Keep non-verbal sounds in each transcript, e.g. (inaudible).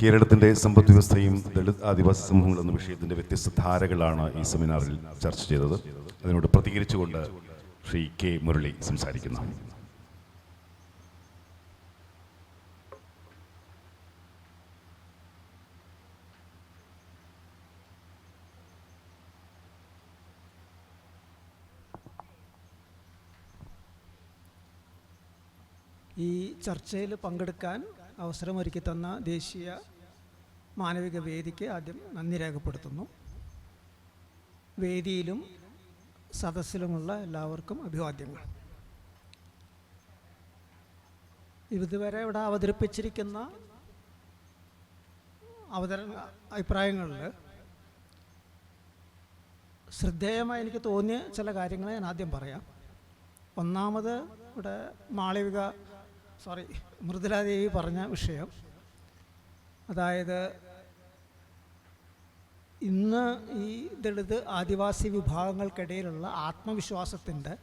കേരളത്തിന്റെ സമ്പദ് വ്യവസ്ഥയും ദളിത് ആദിവാസി സമൂഹങ്ങൾ എന്ന വിഷയത്തിന്റെ വ്യത്യസ്ത ധാരകളാണ് ഈ സെമിനാറിൽ ചർച്ച ചെയ്തത്. അതിനോട് പ്രതികരിച്ചുകൊണ്ട് ശ്രീ കെ മുരളി സംസാരിക്കുന്നു. ഈ ചർച്ചയിൽ പങ്കെടുക്കാൻ അവസരമൊരുക്കി തന്ന ദേശീയ മാനവിക വേദിക്ക് ആദ്യം നന്ദി രേഖപ്പെടുത്തുന്നു. വേദിയിലും സദസ്സിലുമുള്ള എല്ലാവർക്കും അഭിവാദ്യങ്ങൾ. ഇതുവരെ ഇവിടെ അവതരിപ്പിച്ചിരിക്കുന്ന അവതര അഭിപ്രായങ്ങളിൽ ശ്രദ്ധേയമായി എനിക്ക് തോന്നിയ ചില കാര്യങ്ങൾ ഞാൻ ആദ്യം പറയാം. ഒന്നാമത് ഇവിടെ മാളവിക സോറി മൃദുലാദേവി പറഞ്ഞ വിഷയം. അതായത് ഇന്ന് ഈ ദളിത് ആദിവാസി വിഭാഗങ്ങൾക്കിടയിലുള്ള ആത്മവിശ്വാസത്തിന്റെ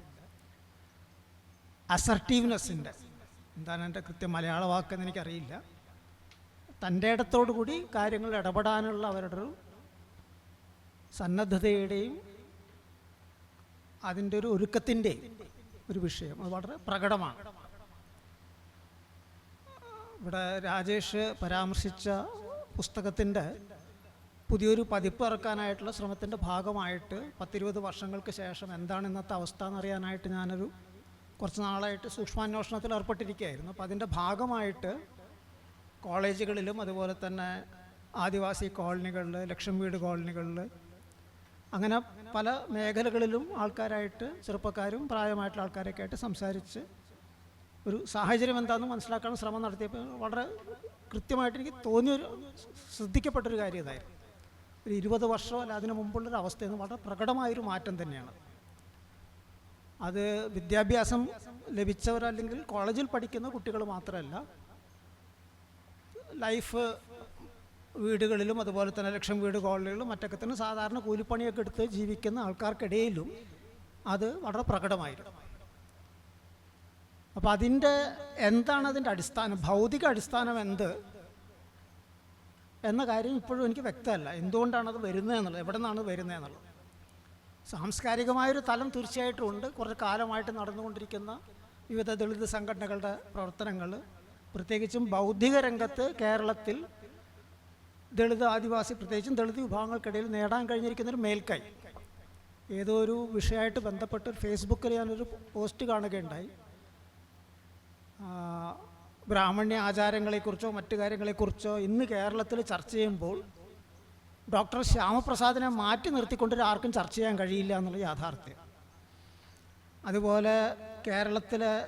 അസർട്ടീവ്നെസ്സിന്റെ എന്താണ് എന്റെ കൃത്യം മലയാള വാക്കെന്ന് എനിക്കറിയില്ല. തന്റെ ഇടത്തോടു കൂടി കാര്യങ്ങൾ ഇടപെടാനുള്ള അവരുടെ ഒരു സന്നദ്ധതയുടെയും അതിന്റെ ഒരു ഒരുക്കത്തിന്റെയും ഒരു വിഷയം. അത് വളരെ പ്രകടമാണ്. ഇവിടെ രാജേഷ് പരാമർശിച്ച പുസ്തകത്തിന്റെ പുതിയൊരു പതിപ്പ് ഇറക്കാനായിട്ടുള്ള ശ്രമത്തിന്റെ ഭാഗമായിട്ട് പത്തിരുപത് വർഷങ്ങൾക്ക് ശേഷം എന്താണ് ഇന്നത്തെ അവസ്ഥ എന്നറിയാനായിട്ട് ഞാനൊരു കുറച്ച് നാളായിട്ട് സൂക്ഷ്മാന്വേഷണത്തിൽ ഏർപ്പെട്ടിരിക്കുകയായിരുന്നു. അപ്പോൾ അതിന്റെ ഭാഗമായിട്ട് കോളേജുകളിലും അതുപോലെ തന്നെ ആദിവാസി കോളനികളിൽ ലക്ഷം വീട് കോളനികളിൽ അങ്ങനെ പല മേഖലകളിലും ആൾക്കാരായിട്ട് ചെറുപ്പക്കാരും പ്രായമായിട്ടുള്ള ആൾക്കാരൊക്കെ ആയിട്ട് സംസാരിച്ച് ഒരു സാഹചര്യം എന്താണെന്ന് മനസ്സിലാക്കാൻ ശ്രമം നടത്തിയപ്പോൾ വളരെ കൃത്യമായിട്ട് എനിക്ക് തോന്നിയൊരു ശ്രദ്ധിക്കപ്പെട്ടൊരു കാര്യം ഇതായിരുന്നു. ഒരു ഇരുപത് വർഷം അല്ല അതിനു മുമ്പുള്ളൊരു അവസ്ഥയിൽ നിന്ന് വളരെ പ്രകടമായൊരു മാറ്റം തന്നെയാണ്. അത് വിദ്യാഭ്യാസം ലഭിച്ചവരല്ലെങ്കിൽ കോളേജിൽ പഠിക്കുന്ന കുട്ടികൾ മാത്രമല്ല ലൈഫ് വീടുകളിലും അതുപോലെ തന്നെ ലക്ഷം വീട് കോളനികളിലും മറ്റൊക്കെ തന്നെ സാധാരണ കൂലിപ്പണിയൊക്കെ എടുത്ത് ജീവിക്കുന്ന ആൾക്കാർക്കിടയിലും അത് വളരെ പ്രകടമായിരുന്നു. അപ്പോൾ അതിന്റെ എന്താണ് അതിന്റെ അടിസ്ഥാനം? ഭൗതിക അടിസ്ഥാനം എന്ത്? എന്ന കാര്യം ഇപ്പോഴും എനിക്ക് വ്യക്തമല്ല. എന്തുകൊണ്ടാണ് അത് വരുന്നതെന്നുള്ളത് എവിടെ നിന്നാണ് വരുന്നതെന്നുള്ളത് സാംസ്കാരികമായൊരു തലം തീർച്ചയായിട്ടും ഉണ്ട്. കുറച്ച് കാലമായിട്ട് നടന്നുകൊണ്ടിരിക്കുന്ന വിവിധ ദളിത് സംഘടനകളുടെ പ്രവർത്തനങ്ങൾ. പ്രത്യേകിച്ചും ബൗദ്ധിക രംഗത്ത് കേരളത്തിൽ ദളിത് ആദിവാസി പ്രത്യേകിച്ചും ദളിത് വിഭാഗങ്ങൾക്കിടയിൽ നേടാൻ കഴിഞ്ഞിരിക്കുന്ന ഒരു മേൽക്കൈ. ഏതോ ഒരു വിഷയമായിട്ട് ബന്ധപ്പെട്ട് ഫേസ്ബുക്കിൽ ഞാനൊരു പോസ്റ്റ് കാണുകയുണ്ടായി. ബ്രാഹ്മണ്യ ആചാരങ്ങളെക്കുറിച്ചോ മറ്റു കാര്യങ്ങളെക്കുറിച്ചോ ഇന്ന് കേരളത്തിൽ ചർച്ച ചെയ്യുമ്പോൾ ഡോക്ടർ ശ്യാമപ്രസാദിനെ മാറ്റി നിർത്തിക്കൊണ്ട് ആർക്കും ചർച്ച ചെയ്യാൻ കഴിയില്ല എന്നുള്ള യാഥാർത്ഥ്യം. അതുപോലെ കേരളത്തിലെ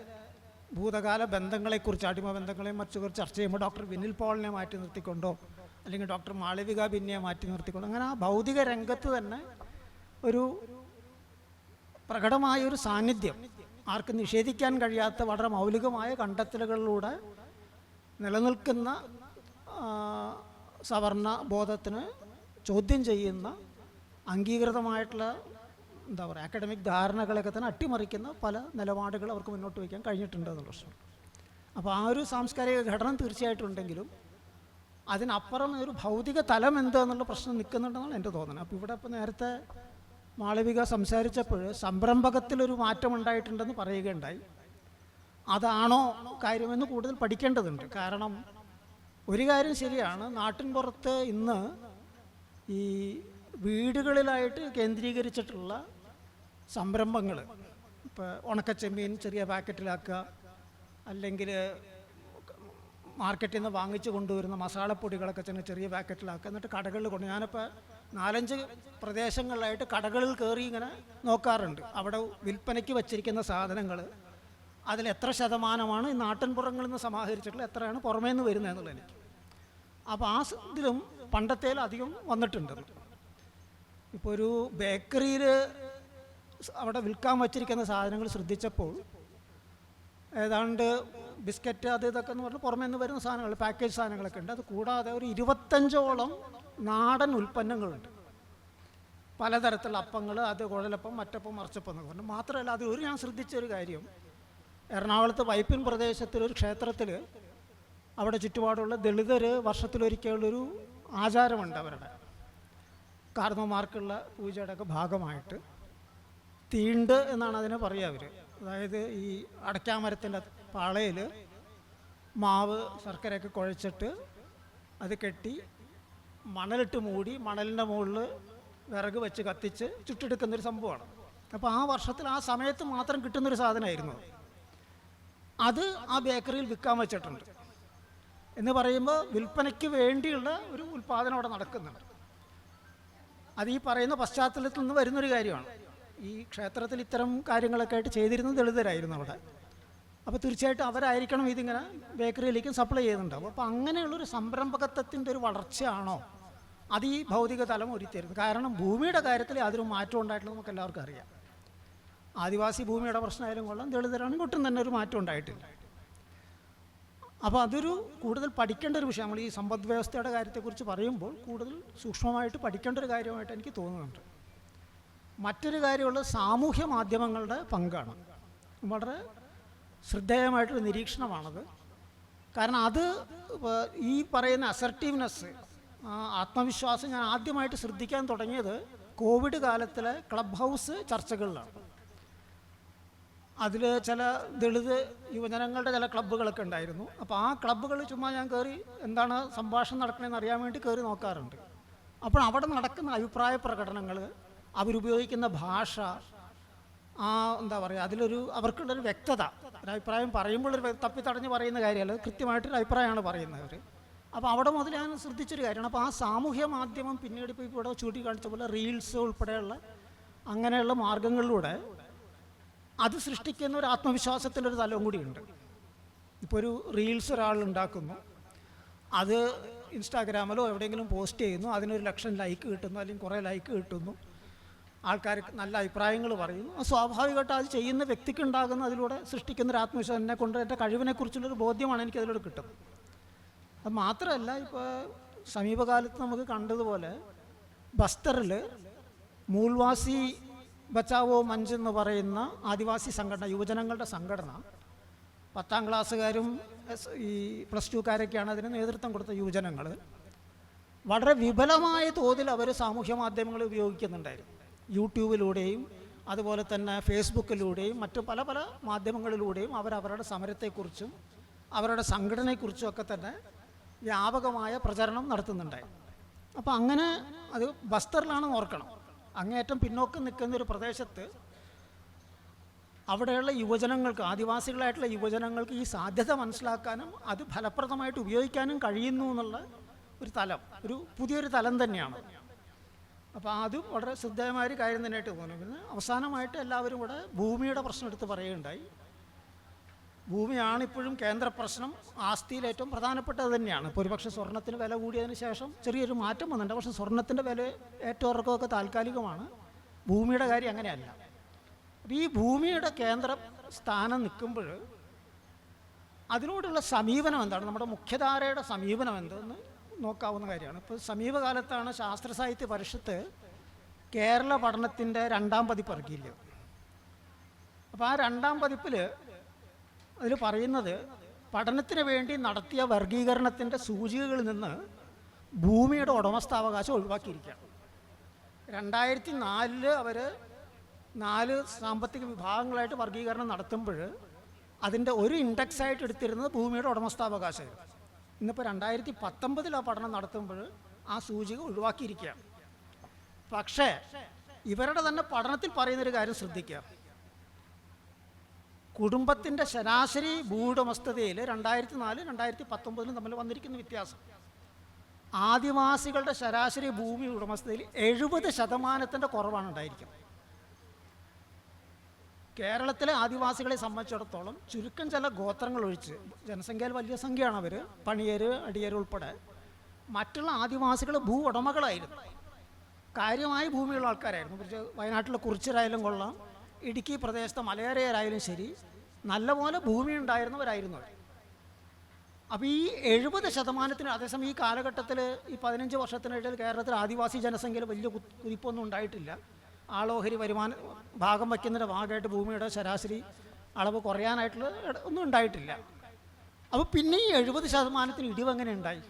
ഭൂതകാല ബന്ധങ്ങളെക്കുറിച്ച് അടിമ ബന്ധങ്ങളെയും മറ്റുകുറിച്ച് ചർച്ച ചെയ്യുമ്പോൾ ഡോക്ടർ വിനിൽ പോളിനെ മാറ്റി നിർത്തിക്കൊണ്ടോ അല്ലെങ്കിൽ ഡോക്ടർ മാളവിക ബിന്നിയെ മാറ്റി നിർത്തിക്കൊണ്ടോ അങ്ങനെ ആ ഭൗതിക രംഗത്ത് തന്നെ ഒരു പ്രകടമായ ഒരു സാന്നിധ്യം ആർക്കും നിഷേധിക്കാൻ കഴിയാത്ത വളരെ മൗലികമായ കണ്ടെത്തലുകളിലൂടെ നിലനിൽക്കുന്ന സവർണ ബോധത്തിന് ചോദ്യം ചെയ്യുന്ന അംഗീകൃതമായിട്ടുള്ള എന്താ പറയുക അക്കാഡമിക് ധാരണകളൊക്കെ തന്നെ അട്ടിമറിക്കുന്ന പല നിലപാടുകൾ അവർക്ക് മുന്നോട്ട് വയ്ക്കാൻ കഴിഞ്ഞിട്ടുണ്ട് എന്നുള്ള പ്രശ്നം. അപ്പോൾ ആ ഒരു സാംസ്കാരിക ഘടന തീർച്ചയായിട്ടും ഉണ്ടെങ്കിലും അതിനപ്പുറം ഒരു ഭൗതിക തലം എന്തെന്നുള്ള പ്രശ്നം നിൽക്കുന്നുണ്ടെന്നാണ് എന്റെ തോന്നുന്നത് അപ്പോൾ ഇവിടെ ഇപ്പോൾ നേരത്തെ മാളവിക സംസാരിച്ചപ്പോൾ സംരംഭകത്തിലൊരു മാറ്റം ഉണ്ടായിട്ടുണ്ടെന്ന് പറയുകയുണ്ടായി. അതാണോ കാര്യമെന്ന് കൂടുതൽ പഠിക്കേണ്ടതുണ്ട്. കാരണം ഒരു കാര്യം ശരിയാണ് നാട്ടിൻ പുറത്ത് ഇന്ന് ഈ വീടുകളിലായിട്ട് കേന്ദ്രീകരിച്ചിട്ടുള്ള സംരംഭങ്ങൾ ഇപ്പോൾ ഉണക്കച്ചെമ്മീൻ ചെറിയ പാക്കറ്റിലാക്കുക അല്ലെങ്കിൽ മാർക്കറ്റിൽ നിന്ന് വാങ്ങിച്ചു കൊണ്ടുവരുന്ന മസാലപ്പൊടികളൊക്കെ തന്നെ ചെറിയ പാക്കറ്റിലാക്കുക എന്നിട്ട് കടകളിൽ കൊണ്ട് ഞാനിപ്പോൾ നാലഞ്ച് പ്രദേശങ്ങളിലായിട്ട് കടകളിൽ കയറി ഇങ്ങനെ നോക്കാറുണ്ട്. അവിടെ വിൽപ്പനയ്ക്ക് വച്ചിരിക്കുന്ന സാധനങ്ങൾ അതിൽ എത്ര ശതമാനമാണ് ഈ നാട്ടിൻപുറങ്ങളിൽ നിന്ന് സമാഹരിച്ചിട്ടുള്ള എത്രയാണ് പുറമേ നിന്ന് വരുന്നത് എന്നുള്ളത് എനിക്ക്. അപ്പോൾ ആ ഇതിലും പണ്ടത്തേലും അധികം വന്നിട്ടുണ്ട്. ഇപ്പോൾ ഒരു ബേക്കറിയിൽ അവിടെ വിൽക്കാൻ വച്ചിരിക്കുന്ന സാധനങ്ങൾ ശ്രദ്ധിച്ചപ്പോൾ ഏതാണ്ട് ബിസ്ക്കറ്റ് അത് ഇതൊക്കെ എന്ന് പറഞ്ഞാൽ പുറമേ നിന്ന് വരുന്ന സാധനങ്ങൾ പാക്കേജ് സാധനങ്ങളൊക്കെ ഉണ്ട്. അത് കൂടാതെ ഒരു ഇരുപത്തഞ്ചോളം നാടൻ ഉൽപ്പന്നങ്ങളുണ്ട്. പലതരത്തിലുള്ള അപ്പങ്ങൾ അത് കുഴലപ്പം മറ്റപ്പം മറിച്ചപ്പം എന്നൊക്കെ പറഞ്ഞു. മാത്രമല്ല അത് ഒരു ഞാൻ ശ്രദ്ധിച്ച ഒരു കാര്യം. എറണാകുളത്ത് വൈപ്പിൻ പ്രദേശത്തിലൊരു ക്ഷേത്രത്തിൽ അവിടെ ചുറ്റുപാടുള്ള ദളിതർ വർഷത്തിലൊരിക്കലുള്ളൊരു ആചാരമുണ്ട് അവരുടെ. കാർന്നമാർക്കുള്ള പൂജയുടെ ഒക്കെ ഭാഗമായിട്ട്. തീണ്ട് എന്നാണ് അതിനെ പറയുക അവർ അതായത് ഈ അടയ്ക്കാമരത്തിന്റെ പാളയിൽ മാവ് ശർക്കരയൊക്കെ കുഴച്ചിട്ട് അത് കെട്ടി മണലിട്ട് മൂടി മണലിന്റെ മുകളിൽ വിറക് വെച്ച് കത്തിച്ച് ചുട്ടെടുക്കുന്നൊരു സംഭവമാണ്. അപ്പോൾ ആ വർഷത്തിൽ ആ സമയത്ത് മാത്രം കിട്ടുന്നൊരു സാധനമായിരുന്നു അത്. ആ ബേക്കറിയിൽ വിൽക്കാൻ വെച്ചിട്ടുണ്ട്. എന്ന് പറയുമ്പോൾ വിൽപ്പനയ്ക്ക് വേണ്ടിയുള്ള ഒരു ഉൽപ്പാദനം അവിടെ നടക്കുന്നുണ്ട്. അത് ഈ പറയുന്ന പശ്ചാത്തലത്തിൽ നിന്ന് വരുന്നൊരു കാര്യമാണ്. ഈ ക്ഷേത്രത്തിൽ ഇത്തരം കാര്യങ്ങളൊക്കെ ആയിട്ട് ചെയ്തിരുന്നത് ദളിതരായിരുന്നു അവിടെ. അപ്പോൾ തീർച്ചയായിട്ടും അവരായിരിക്കണം ഇതിങ്ങനെ ബേക്കറിയിലേക്കും സപ്ലൈ ചെയ്യുന്നുണ്ടാവും അപ്പോൾ അങ്ങനെയുള്ളൊരു സംരംഭകത്വത്തിന്റെ ഒരു വളർച്ചയാണോ അത് ഈ ഭൗതിക തലം ഒരുത്തരുത് കാരണം ഭൂമിയുടെ കാര്യത്തിൽ യാതൊരു മാറ്റം ഉണ്ടായിട്ടുള്ളത് നമുക്ക് എല്ലാവർക്കും അറിയാം. ആദിവാസി ഭൂമിയുടെ പ്രശ്നമായാലും കൊള്ളാം ദളിതരാണെങ്കിൽ ഒട്ടും തന്നെ ഒരു മാറ്റം ഉണ്ടായിട്ടില്ല. അപ്പോൾ അതൊരു കൂടുതൽ പഠിക്കേണ്ട ഒരു വിഷയം. നമ്മൾ ഈ സമ്പദ് വ്യവസ്ഥയുടെ കാര്യത്തെക്കുറിച്ച് പറയുമ്പോൾ കൂടുതൽ സൂക്ഷ്മമായിട്ട് പഠിക്കേണ്ട ഒരു കാര്യമായിട്ട് എനിക്ക് തോന്നുന്നുണ്ട്. മറ്റൊരു കാര്യമുള്ള സാമൂഹ്യ മാധ്യമങ്ങളുടെ പങ്കാണ്. വളരെ ശ്രദ്ധേയമായിട്ടൊരു നിരീക്ഷണമാണത്. കാരണം അത് ഈ പറയുന്ന അസർട്ടീവ്നെസ് ആത്മവിശ്വാസം ഞാൻ ആദ്യമായിട്ട് ശ്രദ്ധിക്കാൻ തുടങ്ങിയത് കോവിഡ് കാലത്തിലെ ക്ലബ് ഹൗസ് ചർച്ചകളിലാണ്. അതിൽ ചില ദളിത് യുവജനങ്ങളുടെ ചില ക്ലബ്ബുകളൊക്കെ ഉണ്ടായിരുന്നു. അപ്പോൾ ആ ക്ലബ്ബുകൾ ചുമ്മാ ഞാൻ കയറി എന്താണ് സംഭാഷണം നടക്കണമെന്ന് അറിയാൻ വേണ്ടി കയറി നോക്കാറുണ്ട്. അപ്പോൾ അവിടെ നടക്കുന്ന അഭിപ്രായ പ്രകടനങ്ങൾ അവരുപയോഗിക്കുന്ന ഭാഷ ആ എന്താ പറയുക അതിലൊരു അവർക്കുള്ളൊരു വ്യക്തത ഒരു അഭിപ്രായം പറയുമ്പോഴൊരു തപ്പി തപ്പിത്തടഞ്ഞ് പറയുന്ന കാര്യമല്ല കൃത്യമായിട്ടൊരു അഭിപ്രായമാണ് പറയുന്നവർ അപ്പോൾ അവിടെ മുതൽ ഞാൻ ശ്രദ്ധിച്ചൊരു കാര്യമാണ്. അപ്പോൾ ആ സാമൂഹ്യ മാധ്യമം പിന്നീട് ഇപ്പോൾ ഇവിടെ ചൂണ്ടിക്കാണിച്ച പോലെ റീൽസ് ഉൾപ്പെടെയുള്ള അങ്ങനെയുള്ള മാർഗങ്ങളിലൂടെ അത് സൃഷ്ടിക്കുന്ന ഒരു ആത്മവിശ്വാസത്തിന്റെ ഒരു തലവും കൂടിയുണ്ട്. ഇപ്പോൾ ഒരു റീൽസ് ഒരാൾ ഉണ്ടാക്കുന്നു. അത് ഇൻസ്റ്റാഗ്രാമിലോ എവിടെയെങ്കിലും പോസ്റ്റ് ചെയ്യുന്നു. അതിനൊരു ലക്ഷം ലൈക്ക് കിട്ടുന്നു അല്ലെങ്കിൽ കുറേ ലൈക്ക് കിട്ടുന്നു. ആൾക്കാർ നല്ല അഭിപ്രായങ്ങൾ പറയുന്നു. സ്വാഭാവികമായിട്ട് അത് ചെയ്യുന്ന വ്യക്തിക്ക് ഉണ്ടാകുന്ന അതിലൂടെ സൃഷ്ടിക്കുന്ന ഒരു ആത്മവിശ്വാസം എന്നെ കൊണ്ട് എന്റെ കഴിവിനെക്കുറിച്ചുള്ളൊരു ബോധ്യമാണ് എനിക്ക് അതിലൂടെ കിട്ടുന്നത്. അത് മാത്രമല്ല ഇപ്പോൾ സമീപകാലത്ത് നമുക്ക് കണ്ടതുപോലെ ബസ്തറിൽ മൂൾവാസി ബച്ചാവോ മഞ്ച് എന്ന് പറയുന്ന ആദിവാസി സംഘടന യുവജനങ്ങളുടെ സംഘടന പത്താം ക്ലാസ്സുകാരും ഈ പ്ലസ് ടുക്കാരൊക്കെയാണ് അതിന് നേതൃത്വം കൊടുത്ത യുവജനങ്ങൾ വളരെ വിപുലമായ തോതിൽ അവർ സാമൂഹ്യ മാധ്യമങ്ങൾ ഉപയോഗിക്കുന്നുണ്ടായിരുന്നു. യൂട്യൂബിലൂടെയും അതുപോലെ തന്നെ ഫേസ്ബുക്കിലൂടെയും മറ്റു പല പല മാധ്യമങ്ങളിലൂടെയും അവരവരുടെ സമരത്തെക്കുറിച്ചും അവരുടെ സംഘടനയെക്കുറിച്ചും ഒക്കെ തന്നെ വ്യാപകമായ പ്രചരണം നടത്തുന്നുണ്ടായി. അപ്പോൾ അങ്ങനെ അത് ബസ്തറിലാണെന്ന് ഓർക്കണം. അങ്ങേയറ്റം പിന്നോക്കം നിൽക്കുന്ന ഒരു പ്രദേശത്ത് അവിടെയുള്ള യുവജനങ്ങൾക്ക് ആദിവാസികളായിട്ടുള്ള യുവജനങ്ങൾക്ക് ഈ സാധ്യത മനസ്സിലാക്കാനും അത് ഫലപ്രദമായിട്ട് ഉപയോഗിക്കാനും കഴിയുന്നു എന്നുള്ള ഒരു തലം ഒരു പുതിയൊരു തലം തന്നെയാണ്. അപ്പോൾ അതും വളരെ ശ്രദ്ധേയമായ ഒരു കാര്യം തന്നെയായിട്ട് തോന്നുന്നു. പിന്നെ അവസാനമായിട്ട് എല്ലാവരും കൂടെ ഭൂമിയുടെ പ്രശ്നം എടുത്ത് പറയുകയുണ്ടായി. ഭൂമിയാണ് ഇപ്പോഴും കേന്ദ്ര പ്രശ്നം ആസ്തിയിൽ ഏറ്റവും പ്രധാനപ്പെട്ടത് തന്നെയാണ്. ഇപ്പോൾ ഒരുപക്ഷെ സ്വർണത്തിന് വില കൂടിയതിന് ശേഷം ചെറിയൊരു മാറ്റം വന്നിട്ടുണ്ട്. പക്ഷേ സ്വർണത്തിന്റെ വില ഏറ്റവും ഇറക്കമൊക്കെ താൽക്കാലികമാണ്. ഭൂമിയുടെ കാര്യം അങ്ങനെയല്ല. അപ്പോൾ ഈ ഭൂമിയുടെ കേന്ദ്ര സ്ഥാനം നിൽക്കുമ്പോൾ അതിനോടുള്ള സമീപനം എന്താണ്? നമ്മുടെ മുഖ്യധാരയുടെ സമീപനം എന്തെന്ന് നോക്കാവുന്ന കാര്യമാണ്. ഇപ്പോൾ സമീപകാലത്താണ് ശാസ്ത്ര സാഹിത്യ പരിഷത്ത് കേരള പഠനത്തിന്റെ രണ്ടാം പതിപ്പ് ഇറക്കിയില്ല അപ്പോൾ ആ രണ്ടാം പതിപ്പിൽ അതിൽ പറയുന്നത് പഠനത്തിന് വേണ്ടി നടത്തിയ വർഗീകരണത്തിന്റെ സൂചികകളിൽ നിന്ന് ഭൂമിയുടെ ഉടമസ്ഥാവകാശം ഒഴിവാക്കിയിരിക്കുകയാണ്. രണ്ടായിരത്തി നാലിൽ അവർ നാല് സാമ്പത്തിക വിഭാഗങ്ങളായിട്ട് വർഗീകരണം നടത്തുമ്പോൾ അതിന്റെ ഒരു ഇൻഡെക്സ് ആയിട്ട് എടുത്തിരുന്നത് ഭൂമിയുടെ ഉടമസ്ഥാവകാശമായിരുന്നു. ഇന്നിപ്പോൾ രണ്ടായിരത്തി പത്തൊമ്പതിൽ ആ പഠനം നടത്തുമ്പോൾ ആ സൂചിക ഒഴിവാക്കിയിരിക്കുകയാണ്. പക്ഷേ ഇവരുടെ തന്നെ പഠനത്തിൽ പറയുന്നൊരു കാര്യം ശ്രദ്ധിക്കുക. കുടുംബത്തിന്റെ ശരാശരി ഭൂവുടമസ്ഥതയിൽ രണ്ടായിരത്തി നാല് രണ്ടായിരത്തി പത്തൊമ്പതിലും തമ്മിൽ വന്നിരിക്കുന്ന വ്യത്യാസം. ആദിവാസികളുടെ ശരാശരി ഭൂമി ഉടമസ്ഥതയിൽ എഴുപത് ശതമാനത്തിന്റെ കുറവാണ് ഉണ്ടായിരിക്കുന്നത്. കേരളത്തിലെ ആദിവാസികളെ സംബന്ധിച്ചിടത്തോളം ചുരുക്കം ചില ഗോത്രങ്ങൾ ഒഴിച്ച് ജനസംഖ്യയിൽ വലിയ സംഖ്യയാണ് അവർ പണിയര് അടിയര് ഉൾപ്പെടെ. മറ്റുള്ള ആദിവാസികൾ ഭൂ ഉടമകളായിരുന്നു. കാര്യമായ ഭൂമിയുള്ള ആൾക്കാരായിരുന്നു. കുറച്ച് വയനാട്ടിലെ കുറിച്ചരായാലും കൊള്ളാം ഇടുക്കി പ്രദേശത്തെ മലയോരയരായാലും ശരി നല്ലപോലെ ഭൂമി ഉണ്ടായിരുന്നവരായിരുന്നു അവർ. അപ്പോൾ ഈ എഴുപത് ശതമാനത്തിന് അതേസമയം ഈ കാലഘട്ടത്തിൽ ഈ പതിനഞ്ച് വർഷത്തിനിടയിൽ കേരളത്തിൽ ആദിവാസി ജനസംഖ്യയിൽ വലിയ കുതിപ്പൊന്നും ഉണ്ടായിട്ടില്ല. ആളോഹരി വരുമാന ഭാഗം വയ്ക്കുന്നതിന്റെ ഭാഗമായിട്ട് ഭൂമിയുടെ ശരാശരി അളവ് കുറയാനായിട്ടുള്ള ഒന്നും ഉണ്ടായിട്ടില്ല. അപ്പോൾ പിന്നെ ഈ എഴുപത് ശതമാനത്തിന് ഇടിവ് എങ്ങനെ ഉണ്ടായി?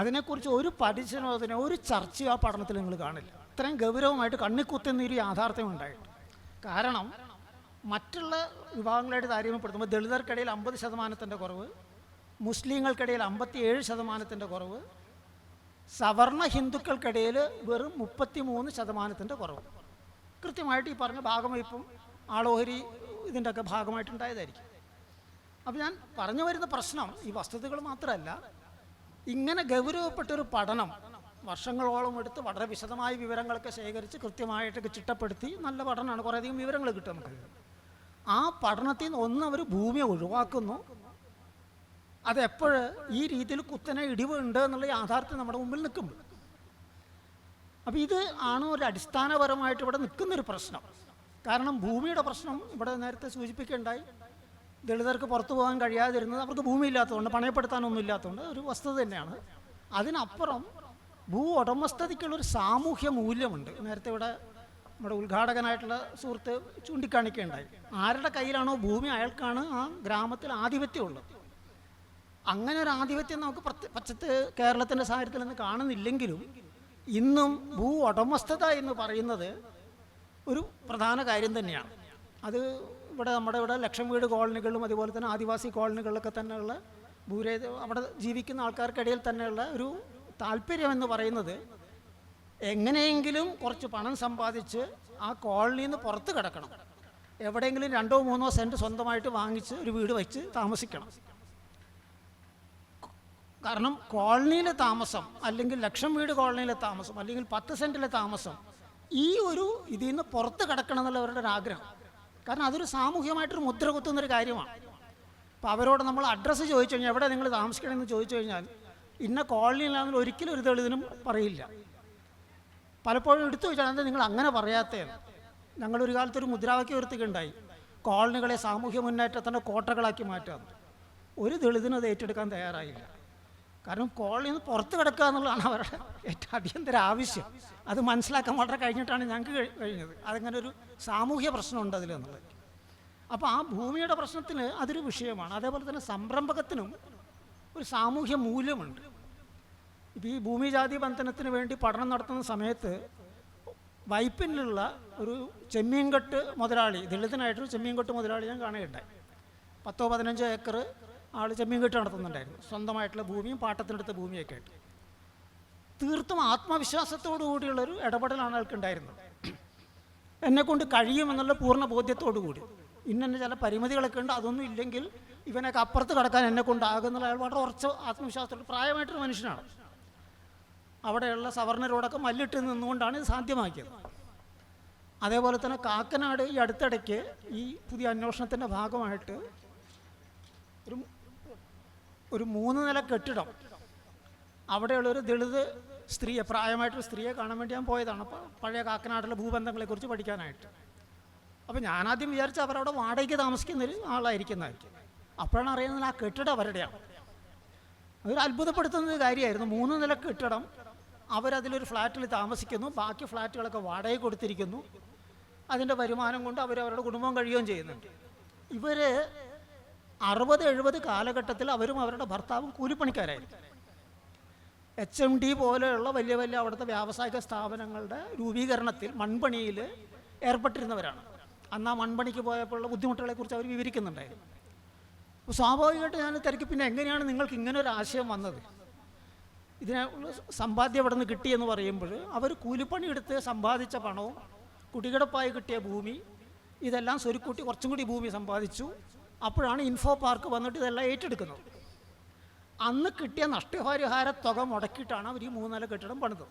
അതിനെക്കുറിച്ച് ഒരു പരിശോധന ഒരു ചർച്ചയോ ആ പഠനത്തിൽ നിങ്ങൾ കാണില്ല. ഇത്രയും ഗൗരവമായിട്ട് കണ്ണിക്കുത്തുന്ന ഒരു യാഥാർത്ഥ്യം ഉണ്ടായിട്ട്. കാരണം മറ്റുള്ള വിഭാഗങ്ങളായിട്ട് താരതമ്യപ്പെടുത്തുമ്പോൾ ദളിതർക്കിടയിൽ അമ്പത് ശതമാനത്തിന്റെ കുറവ് മുസ്ലിങ്ങൾക്കിടയിൽ അമ്പത്തി ഏഴ് ശതമാനത്തിന്റെ കുറവ് സവർണ ഹിന്ദുക്കൾക്കിടയിൽ വെറും മുപ്പത്തി മൂന്ന് ശതമാനത്തിന്റെ കുറവ്. കൃത്യമായിട്ട് ഈ പറഞ്ഞ ഭാഗവയ്പും ആളോഹരി ഇതിന്റെയൊക്കെ ഭാഗമായിട്ടുണ്ടായതായിരിക്കും. അപ്പോൾ ഞാൻ പറഞ്ഞു വരുന്ന പ്രശ്നം ഈ വസ്തുതകൾ മാത്രമല്ല ഇങ്ങനെ ഗൗരവപ്പെട്ടൊരു പഠനം വർഷങ്ങളോളം എടുത്ത് വളരെ വിശദമായ വിവരങ്ങളൊക്കെ ശേഖരിച്ച് കൃത്യമായിട്ടൊക്കെ ചിട്ടപ്പെടുത്തി നല്ല പഠനമാണ്. കുറേയധികം വിവരങ്ങൾ കിട്ടും നമുക്ക്. ആ പഠനത്തിൽ നിന്ന് ഒന്ന് അവർ ഭൂമിയെ ഒഴിവാക്കുന്നു. അതെപ്പോഴും ഈ രീതിയിൽ കുത്തനെ ഇടിവ് ഉണ്ട് എന്നുള്ള യാഥാർത്ഥ്യം നമ്മുടെ മുമ്പിൽ നിൽക്കുമ്പോൾ. അപ്പോൾ ഇത് ആണ് ഒരു അടിസ്ഥാനപരമായിട്ട് ഇവിടെ നിൽക്കുന്നൊരു പ്രശ്നം. കാരണം ഭൂമിയുടെ പ്രശ്നം ഇവിടെ നേരത്തെ സൂചിപ്പിക്കുകയുണ്ടായി ദളിതർക്ക് പുറത്തു പോകാൻ കഴിയാതിരുന്നത് അവർക്ക് ഭൂമി ഇല്ലാത്തതുകൊണ്ട് പണയപ്പെടുത്താനൊന്നും ഇല്ലാത്തതുകൊണ്ട് ഒരു വസ്തുത തന്നെയാണ്. അതിനപ്പുറം ഭൂ ഉടമസ്ഥതയ്ക്കുള്ളൊരു സാമൂഹ്യ മൂല്യമുണ്ട്. നേരത്തെ ഇവിടെ നമ്മുടെ ഉദ്ഘാടകനായിട്ടുള്ള സുഹൃത്ത് ചൂണ്ടിക്കാണിക്കുകയുണ്ടായി. ആരുടെ കയ്യിലാണോ ഭൂമി അയാൾക്കാണ് ആ ഗ്രാമത്തിൽ ആധിപത്യമുള്ളത്. അങ്ങനെ ഒരു ആധിപത്യം നമുക്ക് പച്ചത്ത് കേരളത്തിന്റെ സാഹചര്യത്തിൽ നിന്ന് കാണുന്നില്ലെങ്കിലും ഇന്നും ഭൂ ഉടമസ്ഥത എന്ന് പറയുന്നത് ഒരു പ്രധാന കാര്യം തന്നെയാണ്. അത് ഇവിടെ നമ്മുടെ ഇവിടെ ലക്ഷം വീട് കോളനികളിലും അതുപോലെ തന്നെ ആദിവാസി കോളനികളിലൊക്കെ തന്നെയുള്ള ഭൂരേ അവിടെ ജീവിക്കുന്ന ആൾക്കാർക്കിടയിൽ തന്നെയുള്ള ഒരു താല്പര്യം എന്ന് പറയുന്നത് എങ്ങനെയെങ്കിലും കുറച്ച് പണം സമ്പാദിച്ച് ആ കോളനിയിൽ നിന്ന് പുറത്ത് കിടക്കണം. എവിടെയെങ്കിലും രണ്ടോ മൂന്നോ സെന്റ് സ്വന്തമായിട്ട് വാങ്ങിച്ച് ഒരു വീട് വെച്ച് താമസിക്കണം. കാരണം കോളനിയിലെ താമസം അല്ലെങ്കിൽ ലക്ഷം വീട് കോളനിയിലെ താമസം അല്ലെങ്കിൽ പത്ത് സെന്റിലെ താമസം ഈ ഒരു ഇതിൽ നിന്ന് പുറത്ത് കിടക്കണം എന്നുള്ളവരുടെ ഒരു ആഗ്രഹം. കാരണം അതൊരു സാമൂഹ്യമായിട്ടൊരു മുദ്ര കുത്തുന്നൊരു കാര്യമാണ്. അപ്പോൾ അവരോട് നമ്മൾ അഡ്രസ്സ് ചോദിച്ചു കഴിഞ്ഞാൽ എവിടെ നിങ്ങൾ താമസിക്കണമെന്ന് ചോദിച്ചു കഴിഞ്ഞാൽ ഇന്ന കോളനിയിലാണെന്ന് ഒരിക്കലും ഒരു ദളിതനും പറയില്ല. പലപ്പോഴും എടുത്തു വെച്ചാൽ നിങ്ങൾ അങ്ങനെ പറയാത്തേ? ഞങ്ങളൊരു കാലത്ത് ഒരു മുദ്രാവാക്യം ഉയർത്തുകയുണ്ടായി. കോളനികളെ സാമൂഹ്യ മുന്നേറ്റത്തിന്റെ കോട്ടകളാക്കി മാറ്റാം ഒരു ദളിതിനും അത് ഏറ്റെടുക്കാൻ തയ്യാറായില്ല. കാരണം കോളനിയിൽ നിന്ന് പുറത്ത് കിടക്കുക എന്നുള്ളതാണ് അവരുടെ ഏറ്റവും അടിയന്തര ആവശ്യം. അത് മനസ്സിലാക്കാൻ വളരെ കഴിഞ്ഞിട്ടാണ് ഞങ്ങൾക്ക് കഴിഞ്ഞത്. അതങ്ങനെ ഒരു സാമൂഹ്യ പ്രശ്നമുണ്ട് അതിലെന്നുള്ളത്. അപ്പോൾ ആ ഭൂമിയുടെ പ്രശ്നത്തിന് അതൊരു വിഷയമാണ്. അതേപോലെ തന്നെ സംരംഭകത്തിനും ഒരു സാമൂഹ്യ മൂല്യമുണ്ട്. ഇപ്പോൾ ഈ ഭൂമിജാതി ബന്ധനത്തിന് വേണ്ടി പഠനം നടത്തുന്ന സമയത്ത് വൈപ്പിനിലുള്ള ഒരു ചെമ്മീൻകെട്ട് മുതലാളി ദളിതനായിട്ടൊരു ചെമ്മീൻകെട്ട് മുതലാളി ഞാൻ കാണുകയുണ്ടായി. പത്തോ പതിനഞ്ചോ ഏക്കർ ആൾ ചെമ്മീൻകെട്ട് നടത്തുന്നുണ്ടായിരുന്നു. സ്വന്തമായിട്ടുള്ള ഭൂമിയും പാട്ടത്തിനെടുത്ത ഭൂമിയൊക്കെ ആയിട്ട്. തീർത്തും ആത്മവിശ്വാസത്തോടു കൂടിയുള്ളൊരു ഇടപെടലാണ് അയാൾക്കുണ്ടായിരുന്നത് എന്നെക്കൊണ്ട് കഴിയുമെന്നുള്ള പൂർണ ബോധ്യത്തോടു കൂടി ഇന്ന ചില പരിമിതികളൊക്കെ ഉണ്ട് അതൊന്നും ഇല്ലെങ്കിൽ ഇവനൊക്കെ അപ്പുറത്ത് കടക്കാൻ എന്നെ കൊണ്ടാകുന്നുള്ള അയാൾ വളരെ ഉറച്ച ആത്മവിശ്വാസത്തോട് പ്രായമായിട്ടൊരു മനുഷ്യനാണ്. അവിടെയുള്ള സവർണരോടൊക്കെ മല്ലിട്ട് നിന്നുകൊണ്ടാണ് ഇത് സാധ്യമാക്കിയത്. അതേപോലെ തന്നെ കാക്കനാട് ഈ അടുത്തിടയ്ക്ക് ഈ പുതിയ അന്വേഷണത്തിന്റെ ഭാഗമായിട്ട് ഒരു ഒരു മൂന്ന് നില കെട്ടിടം. അവിടെയുള്ളൊരു ദളിത് സ്ത്രീയെ പ്രായമായിട്ടൊരു സ്ത്രീയെ കാണാൻ വേണ്ടി ഞാൻ പോയതാണ്. അപ്പോൾ പഴയ കാക്കനാട്ടിലെ ഭൂബന്ധങ്ങളെക്കുറിച്ച് പഠിക്കാനായിട്ട്. അപ്പോൾ ഞാനാദ്യം വിചാരിച്ച അവരവിടെ വാടകയ്ക്ക് താമസിക്കുന്ന ഒരു ആളായിരിക്കുന്നതായിരിക്കും. അപ്പോഴാണ് അറിയുന്നത് ആ കെട്ടിടം അവരുടെയാണ്. അതൊരു അത്ഭുതപ്പെടുത്തുന്ന കാര്യമായിരുന്നു. മൂന്ന് നില കെട്ടിടം അവരതിലൊരു ഫ്ലാറ്റിൽ താമസിക്കുന്നു. ബാക്കി ഫ്ലാറ്റുകളൊക്കെ വാടകയ്ക്ക് കൊടുത്തിരിക്കുന്നു. അതിന്റെ വരുമാനം കൊണ്ട് അവർ അവരുടെ കുടുംബം കഴിയുകയും ചെയ്യുന്നുണ്ട്. ഇവർ അറുപത് എഴുപത് കാലഘട്ടത്തിൽ അവരും അവരുടെ ഭർത്താവും കൂലിപ്പണിക്കാരായിരുന്നു എച്ച് എം ഡി പോലെയുള്ള വലിയ വലിയ അവിടുത്തെ വ്യാവസായിക സ്ഥാപനങ്ങളുടെ രൂപീകരണത്തിൽ മൺപണിയിൽ ഏർപ്പെട്ടിരുന്നവരാണ്. അന്ന് ആ മൺപണിക്ക് പോയപ്പോഴുള്ള ബുദ്ധിമുട്ടുകളെക്കുറിച്ച് അവർ വിവരിക്കുന്നുണ്ടായിരുന്നു. അപ്പോൾ സ്വാഭാവികമായിട്ട് ഞാൻ തിരക്കി പിന്നെ എങ്ങനെയാണ് നിങ്ങൾക്ക് ഇങ്ങനെ ഒരു ആശയം വന്നത്? ഇതിനുള്ള സമ്പാദ്യം ഇവിടെ നിന്ന് കിട്ടിയെന്ന് പറയുമ്പോൾ അവർ കൂലിപ്പണി എടുത്ത് സമ്പാദിച്ച പണവും കുടികിടപ്പായി കിട്ടിയ ഭൂമി ഇതെല്ലാം സ്വരുക്കൂട്ടി കുറച്ചും കൂടി ഭൂമി സമ്പാദിച്ചു. അപ്പോഴാണ് ഇൻഫോ പാർക്ക് വന്നിട്ട് ഇതെല്ലാം ഏറ്റെടുക്കുന്നത്. അന്ന് കിട്ടിയ നഷ്ടപരിഹാര തുക മുടക്കിയിട്ടാണ് അവർ ഈ മൂന്നാൽ കെട്ടിടം പണിത്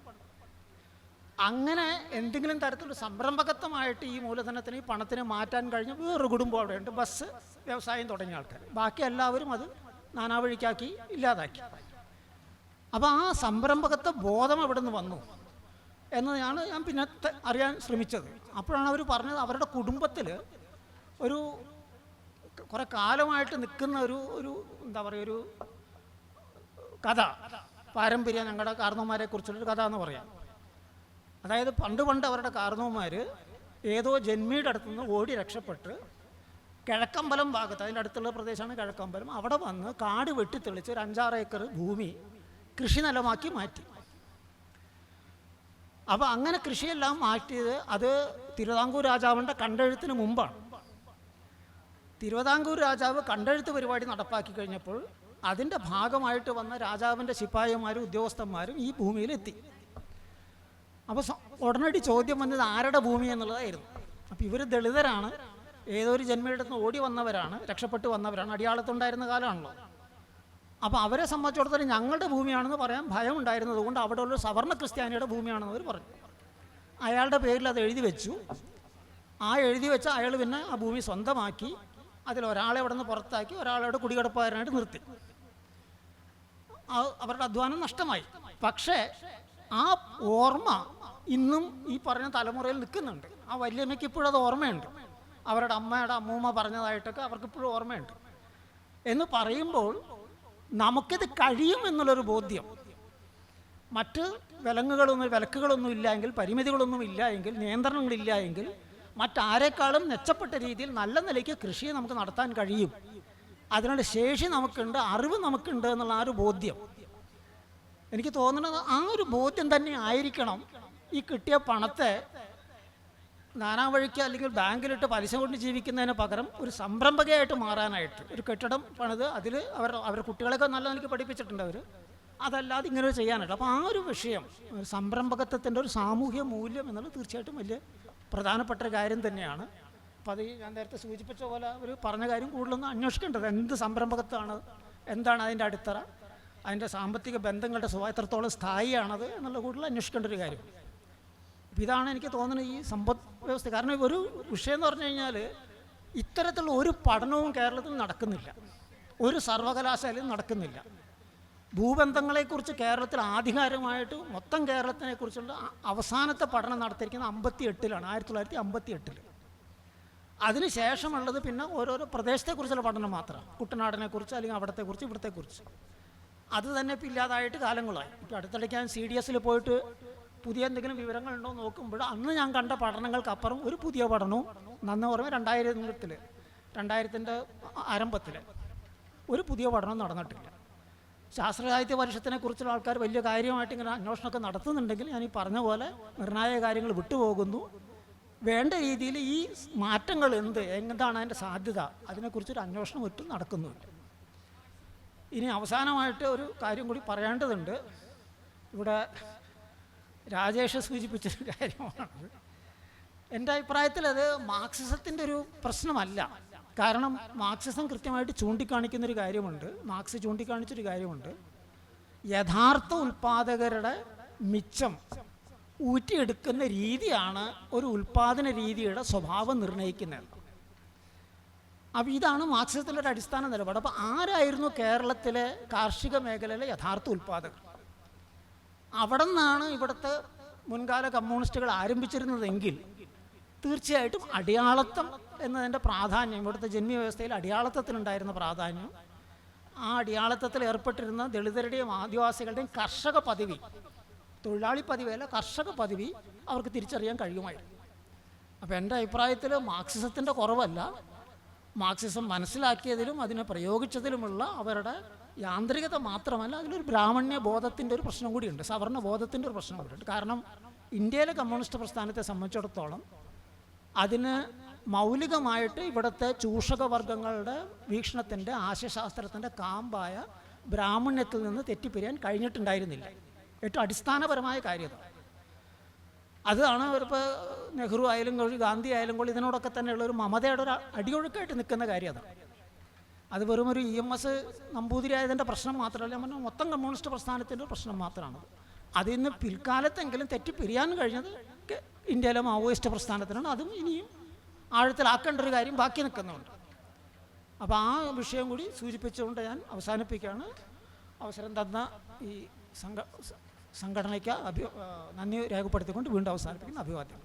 അങ്ങനെ എന്തെങ്കിലും തരത്തിലുള്ള സംരംഭകത്വമായിട്ട് ഈ മൂലധനത്തിന് ഈ പണത്തിന് മാറ്റാൻ കഴിഞ്ഞ വേറൊരു കുടുംബം അവിടെയുണ്ട്. ബസ് വ്യവസായം തുടങ്ങിയ ആൾക്കാർ. ബാക്കി എല്ലാവരും അത് നാനാവഴിക്കാക്കി ഇല്ലാതാക്കി. അപ്പോൾ ആ സംരംഭകത്വ ബോധം അവിടെ നിന്ന് വന്നു എന്നതാണ് ഞാൻ പിന്നെ അറിയാൻ ശ്രമിച്ചത്. അപ്പോഴാണ് അവർ പറഞ്ഞത് അവരുടെ കുടുംബത്തിൽ ഒരു കുറേ കാലമായിട്ട് നിൽക്കുന്ന ഒരു ഒരു എന്താ പറയുക ഒരു കഥ പാരമ്പര്യം ഞങ്ങളുടെ കാർന്നവന്മാരെ കുറിച്ചുള്ളൊരു കഥ എന്ന് പറയാം. അതായത് പണ്ട് പണ്ട് അവരുടെ കാർന്നവന്മാർ ഏതോ ജന്മിയുടെ അടുത്തുനിന്ന് ഓടി രക്ഷപ്പെട്ട് കിഴക്കമ്പലം ഭാഗത്ത് അതിന്റെ അടുത്തുള്ള പ്രദേശമാണ് കിഴക്കമ്പലം അവിടെ വന്ന് കാട് വെട്ടിത്തെളിച്ച് ഒരു അഞ്ചാറ് ഏക്കർ ഭൂമി കൃഷി നിലമാക്കി മാറ്റി. അപ്പോൾ അങ്ങനെ കൃഷിയെല്ലാം മാറ്റിയത് അത് തിരുവിതാംകൂർ രാജാവിന്റെ കണ്ടെഴുത്തിന് മുമ്പാണ്. തിരുവിതാംകൂർ രാജാവ് കണ്ടെഴുത്ത് പരിപാടി നടപ്പാക്കി കഴിഞ്ഞപ്പോൾ അതിന്റെ ഭാഗമായിട്ട് വന്ന രാജാവിന്റെ ശിപ്പായിമാരും ഉദ്യോഗസ്ഥന്മാരും ഈ ഭൂമിയിലെത്തി. അപ്പോൾ ഉടനടി ചോദ്യം വന്നത് ആരുടെ ഭൂമി എന്നുള്ളതായിരുന്നു. അപ്പോൾ ഇവർ ദളിതരാണ്. ഏതൊരു ജന്മയിടത്തുനിന്ന് ജന്മയുടെ നിന്ന് ഓടി വന്നവരാണ് രക്ഷപ്പെട്ട് വന്നവരാണ് അടിയാളത്തുണ്ടായിരുന്ന കാലമാണല്ലോ. അപ്പോൾ അവരെ സംബന്ധിച്ചിടത്തോളം ഞങ്ങളുടെ ഭൂമിയാണെന്ന് പറയാൻ ഭയം ഉണ്ടായിരുന്നത് കൊണ്ട് അവിടെ ഉള്ള സവർണ ക്രിസ്ത്യാനിയുടെ ഭൂമിയാണെന്ന് അവർ പറഞ്ഞു. അയാളുടെ പേരിൽ അത് എഴുതി വെച്ചു. ആ എഴുതി വെച്ച അയാൾ പിന്നെ ആ ഭൂമി സ്വന്തമാക്കി. അതിൽ ഒരാളെ അവിടെ നിന്ന് പുറത്താക്കി ഒരാളെ അവിടെ കുടികിടപ്പുകാരനായിട്ട് നിർത്തി. അവരുടെ അധ്വാനം നഷ്ടമായി. പക്ഷേ ആ ഓർമ്മ ഇന്നും ഈ പറഞ്ഞ തലമുറയിൽ നിൽക്കുന്നുണ്ട്. ആ വല്യമ്മയ്ക്ക് ഇപ്പോഴും അത് ഓർമ്മയുണ്ട്. അവരുടെ അമ്മയുടെ അമ്മൂമ്മ പറഞ്ഞതായിട്ടൊക്കെ അവർക്ക് ഇപ്പോഴും ഓർമ്മയുണ്ട്. എന്ന് പറയുമ്പോൾ നമുക്കിത് കഴിയും എന്നുള്ളൊരു ബോധ്യം. മറ്റ് വിലങ്ങുകളൊന്നും വിലക്കുകളൊന്നും ഇല്ല എങ്കിൽ പരിമിതികളൊന്നും ഇല്ല എങ്കിൽ നിയന്ത്രണങ്ങളില്ല എങ്കിൽ മറ്റാരെക്കാളും മെച്ചപ്പെട്ട രീതിയിൽ നല്ല നിലയ്ക്ക് കൃഷിയെ നമുക്ക് നടത്താൻ കഴിയും. അതിനുള്ള ശേഷി നമുക്കുണ്ട് അറിവ് നമുക്കുണ്ട് എന്നുള്ള ആ ഒരു ബോധ്യം. എനിക്ക് തോന്നുന്നത് ആ ഒരു ബോധ്യം തന്നെ ആയിരിക്കണം ഈ കിട്ടിയ പണത്തെ നാനാ വഴിക്ക് അല്ലെങ്കിൽ ബാങ്കിലിട്ട് പലിശ കൊണ്ട് ജീവിക്കുന്നതിന് പകരം ഒരു സംരംഭകയായിട്ട് മാറാനായിട്ട്. ഒരു കെട്ടിടം പണിത് അതിൽ അവർ അവരുടെ കുട്ടികളെയൊക്കെ നല്ല നിലയ്ക്ക് പഠിപ്പിച്ചിട്ടുണ്ട് അവർ. അതല്ലാതെ ഇങ്ങനെ ചെയ്യാനായിട്ട്. അപ്പോൾ ആ ഒരു വിഷയം സംരംഭകത്വത്തിന്റെ ഒരു സാമൂഹ്യ മൂല്യം എന്നുള്ളത് തീർച്ചയായിട്ടും വലിയ പ്രധാനപ്പെട്ട കാര്യം തന്നെയാണ്. അപ്പോൾ അത് ഞാൻ നേരത്തെ സൂചിപ്പിച്ച പോലെ അവർ പറഞ്ഞ കാര്യം കൂടുതലൊന്നും അന്വേഷിക്കേണ്ടത്. എന്ത് സംരംഭകത്വമാണ് എന്താണ് അതിന്റെ അടിത്തറ അതിന്റെ സാമ്പത്തിക ബന്ധങ്ങളുടെ എത്രത്തോളം സ്ഥായിയാണത് എന്നുള്ള കൂടുതൽ അന്വേഷിക്കേണ്ട ഒരു കാര്യം. ഇതാണ് എനിക്ക് തോന്നുന്നത് ഈ സമ്പദ് വ്യവസ്ഥ. കാരണം ഒരു വിഷയം എന്ന് പറഞ്ഞു കഴിഞ്ഞാൽ ഇത്തരത്തിലുള്ള ഒരു പഠനവും കേരളത്തിൽ നടക്കുന്നില്ല. ഒരു സർവകലാശാലയും നടക്കുന്നില്ല. ഭൂബന്ധങ്ങളെക്കുറിച്ച് കേരളത്തിൽ ആധികാരികമായിട്ട് മൊത്തം കേരളത്തിനെക്കുറിച്ചുള്ള കുറിച്ചുള്ള അവസാനത്തെ പഠനം നടത്തിയിരിക്കുന്നത് അമ്പത്തി എട്ടിലാണ് ആയിരത്തി തൊള്ളായിരത്തി അമ്പത്തി എട്ടിൽ അതിന് ശേഷമുള്ളത് പിന്നെ ഓരോരോ പ്രദേശത്തെക്കുറിച്ചുള്ള പഠനം മാത്രമാണ് കുട്ടനാടിനെക്കുറിച്ച് അല്ലെങ്കിൽ അവിടത്തെക്കുറിച്ച് ഇവിടത്തെക്കുറിച്ച്. അത് തന്നെ ഇപ്പം ഇല്ലാതായിട്ട് കാലങ്ങളായി. ഇപ്പം അടുത്തിടയ്ക്ക് ഞാൻ സി ഡി എസിൽ പോയിട്ട് പുതിയ എന്തെങ്കിലും വിവരങ്ങളുണ്ടോ എന്ന് നോക്കുമ്പോൾ അന്ന് ഞാൻ കണ്ട പഠനങ്ങൾക്കപ്പുറം ഒരു പുതിയ പഠനവും നന്ന് ഓർമ്മ രണ്ടായിരത്തിൽ രണ്ടായിരത്തിന്റെ ആരംഭത്തിൽ ഒരു പുതിയ പഠനം നടന്നിട്ടില്ല. ശാസ്ത്ര സാഹിത്യ പരിഷത്തിനെ കുറിച്ചുള്ള ആൾക്കാർ വലിയ കാര്യമായിട്ട് ഇങ്ങനെ അന്വേഷണമൊക്കെ നടത്തുന്നുണ്ടെങ്കിൽ ഞാൻ ഈ പറഞ്ഞ പോലെ നിർണായക കാര്യങ്ങൾ വിട്ടുപോകുന്നു. വേണ്ട രീതിയിൽ ഈ മാറ്റങ്ങൾ എന്ത് എന്താണ് അതിന്റെ സാധ്യത അതിനെക്കുറിച്ചൊരു അന്വേഷണം ഒട്ടും നടക്കുന്നുണ്ട് ഇനി അവസാനമായിട്ട് ഒരു കാര്യം കൂടി പറയേണ്ടതുണ്ട്. ഇവിടെ രാജേഷ് സൂചിപ്പിച്ചൊരു (laughs) കാര്യമാണ്. എന്റെ അഭിപ്രായത്തിൽ അത് മാർക്സിസത്തിന്റെ ഒരു പ്രശ്നമല്ല. കാരണം മാർക്സിസം കൃത്യമായിട്ട് ചൂണ്ടിക്കാണിക്കുന്നൊരു കാര്യമുണ്ട്. മാർക്സ് ചൂണ്ടിക്കാണിച്ചൊരു കാര്യമുണ്ട്. യഥാർത്ഥ ഉൽപാദകരുടെ മിച്ചം ഊറ്റിയെടുക്കുന്ന രീതിയാണ് ഒരു ഉൽപാദന രീതിയുടെ സ്വഭാവം നിർണയിക്കുന്നത് അപ്പോൾ ഇതാണ് മാർക്സിസത്തിന്റെ ഒരു അടിസ്ഥാന നിലപാട്. അപ്പോൾ ആരായിരുന്നു കേരളത്തിലെ കാർഷിക മേഖലയിലെ യഥാർത്ഥ ഉൽപാദകർ? അവിടെ നിന്നാണ് ഇവിടുത്തെ മുൻകാല കമ്മ്യൂണിസ്റ്റുകൾ ആരംഭിച്ചിരുന്നതെങ്കിൽ തീർച്ചയായിട്ടും അടിയാളത്വം എന്നതിന്റെ പ്രാധാന്യം ഇവിടുത്തെ ജന്മവ്യവസ്ഥയിൽ അടിയാളത്വത്തിനുണ്ടായിരുന്ന പ്രാധാന്യം ആ അടിയാളത്വത്തിൽ ഏർപ്പെട്ടിരുന്ന ദളിതരുടെയും ആദിവാസികളുടെയും കർഷക പദവി തൊഴിലാളി പദവിയല്ല കർഷക പദവി അവർക്ക് തിരിച്ചറിയാൻ കഴിയുമായിരുന്നു. അപ്പോൾ എന്റെ അഭിപ്രായത്തിൽ മാർക്സിസത്തിന്റെ കുറവല്ല. മാർക്സിസം മനസ്സിലാക്കിയതിലും അതിനെ പ്രയോഗിച്ചതിലുമുള്ള അവരുടെ യാന്ത്രികത മാത്രമല്ല അതിലൊരു ബ്രാഹ്മണ്യ ബോധത്തിന്റെ ഒരു പ്രശ്നം കൂടിയുണ്ട് സവർണ ബോധത്തിന്റെ ഒരു പ്രശ്നം കൂടിയുണ്ട്. കാരണം ഇന്ത്യയിലെ കമ്മ്യൂണിസ്റ്റ് പ്രസ്ഥാനത്തെ സംബന്ധിച്ചിടത്തോളം അതിന് മൗലികമായിട്ട് ഇവിടുത്തെ ചൂഷകവർഗങ്ങളുടെ വീക്ഷണത്തിന്റെ ആശയശാസ്ത്രത്തിന്റെ കാമ്പായ ബ്രാഹ്മണ്യത്തിൽ നിന്ന് തെറ്റിപ്പിരിയാൻ കഴിഞ്ഞിട്ടുണ്ടായിരുന്നില്ല. ഏറ്റവും അടിസ്ഥാനപരമായ കാര്യമാണ് അതാണ്. ഇപ്പോൾ നെഹ്റു ആയാലും കൊള്ളി ഗാന്ധി ആയാലും കൊള്ളി ഇതിനോടൊക്കെ തന്നെയുള്ള ഒരു മമതയുടെ ഒരു അടിയൊഴുക്കായിട്ട് നിൽക്കുന്ന കാര്യം അതാണ്. അത് വെറും ഒരു ഇ എം എസ് നമ്പൂതിരി ആയതിന്റെ പ്രശ്നം മാത്രമല്ല പറഞ്ഞ മൊത്തം കമ്മ്യൂണിസ്റ്റ് പ്രസ്ഥാനത്തിന്റെ പ്രശ്നം മാത്രമാണ്. അതിൽ നിന്ന് പിൽക്കാലത്തെങ്കിലും തെറ്റിപ്പിരിയാൻ കഴിഞ്ഞത് ഇന്ത്യയിലെ മാവോയിസ്റ്റ് പ്രസ്ഥാനത്തിനാണ്. അതും ഇനിയും ആഴത്തിലാക്കേണ്ട ഒരു കാര്യം ബാക്കി നിൽക്കുന്നുണ്ട്. അപ്പോൾ ആ വിഷയം കൂടി സൂചിപ്പിച്ചുകൊണ്ട് ഞാൻ അവസാനിപ്പിക്കുകയാണ്. അവസരം തന്ന ഈ സംഘ സംഘടനയ്ക്ക് അഭി നന്ദി രേഖപ്പെടുത്തിക്കൊണ്ട് വീണ്ടും അവസാനിപ്പിക്കുന്ന അഭിവാദ്യം